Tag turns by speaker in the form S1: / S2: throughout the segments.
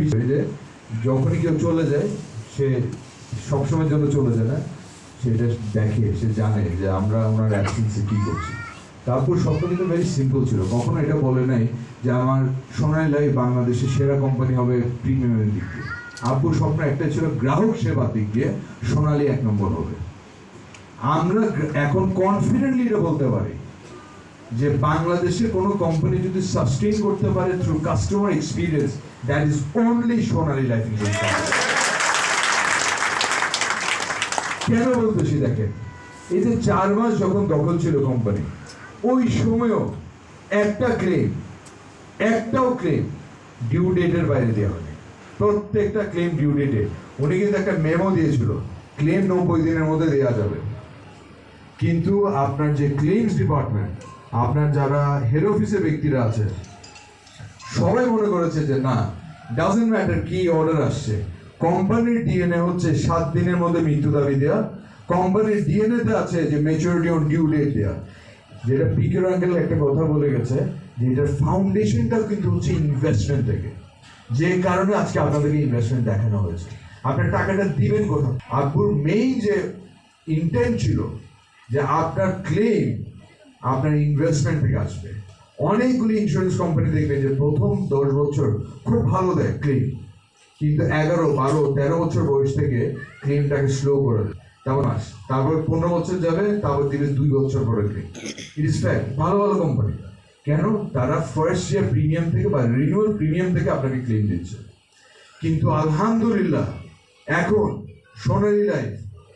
S1: যে যখনই কেউ চলে যায়, সে সবসময়ের জন্য চলে যায় না। সেটা দেখে, সে জানে যে আমরা ওনার অ্যাবসেন্সে কি করছি। তারপর স্বপ্ন কিন্তু ভেরি সিম্পল ছিল। কখনো এটা বলে নাই যে আমার সোনালী লাইফ বাংলাদেশের সেরা কোম্পানি হবে প্রিমিয়ামের দিক দিয়ে। আব্বুর স্বপ্ন একটাই ছিল গ্রাহক সেবার দিক দিয়ে সোনালী এক নম্বর হবে। আমরা এখন কনফিডেন্টলি এটা বলতে পারি। যে বাংলাদেশে কোনো কোম্পানি যদি সাস্টেইন করতে পারে through customer experience that is only Sonali life কেন বলতেছি দেখেন? এই যে চার মাস যখন দখল ছিল কোম্পানি ওই সময়ও একটা ক্লেম একটাও ক্লেম ডিউ ডেটের বাইরে দেওয়া হয়নি। প্রত্যেকটা ক্লেম ডিউ ডেটে উনি কিন্তু একটা মেমো দিয়েছিল ক্লেম নব্বই দিনের মধ্যে দেওয়া যাবে। কিন্তু আপনার যে ক্লেমস ডিপার্টমেন্ট আপনার যারা হেড অফিসের ব্যক্তিরা আছে সবাই মনে করেছে যে না ডাজেন্ট ম্যাটার কি অর্ডার আসছে কোম্পানির ডিএনএ হচ্ছে সাত দিনের মধ্যে মৃত্যু দাবি দেওয়া কোম্পানির ডিএনএ তে আছে যে মেচুরিটি অন ডিউ ডেট দেওয়া যেটা পিকের আঙ্কেল একটা কথা বলে গেছে, যে এটার ফাউন্ডেশনটাও কিন্তু হচ্ছে ইনভেস্টমেন্ট থেকে। যে কারণে আজকে আপনাদেরকে ইনভেস্টমেন্ট দেখানো হয়েছে। আপনার টাকাটা দিবেন কোথাও আকবর মেইন যে ইন্টেন্ট ছিল, যে আপনার ক্লেম আপনার ইনভেস্টমেন্ট থেকে আসবে। অনেকগুলি ইন্স্যুরেন্স কোম্পানি দেখবে যে প্রথম দশ বছর খুব ভালো দেয় ক্লেম কিন্তু এগারো, বারো, তেরো বছর বয়স থেকে ক্লেমটাকে স্লো করে দেয়। তারপর মাস তারপর পনেরো বছর যাবে, তারপর দিবে দুই বছর পরে ক্লেম ইট ইস ফ্যাক্ট ভালো ভালো কোম্পানি কেন? তারা ফার্স্ট ইয়ার প্রিমিয়াম থেকে বা রিনিউয়াল প্রিমিয়াম থেকে আপনাকে ক্লেম দিচ্ছে। কিন্তু আলহামদুলিল্লাহ, এখন সোনালী লাইফ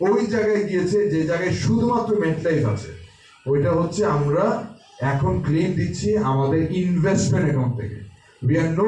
S1: ওই জায়গায় গিয়েছে যে জায়গায় শুধুমাত্র মেট লাইফ আছে। ওইটা হচ্ছে আমরা এখন ক্লেম দিচ্ছি আমাদের ইনভেস্টমেন্ট অ্যাকাউন্ট থেকে। We are no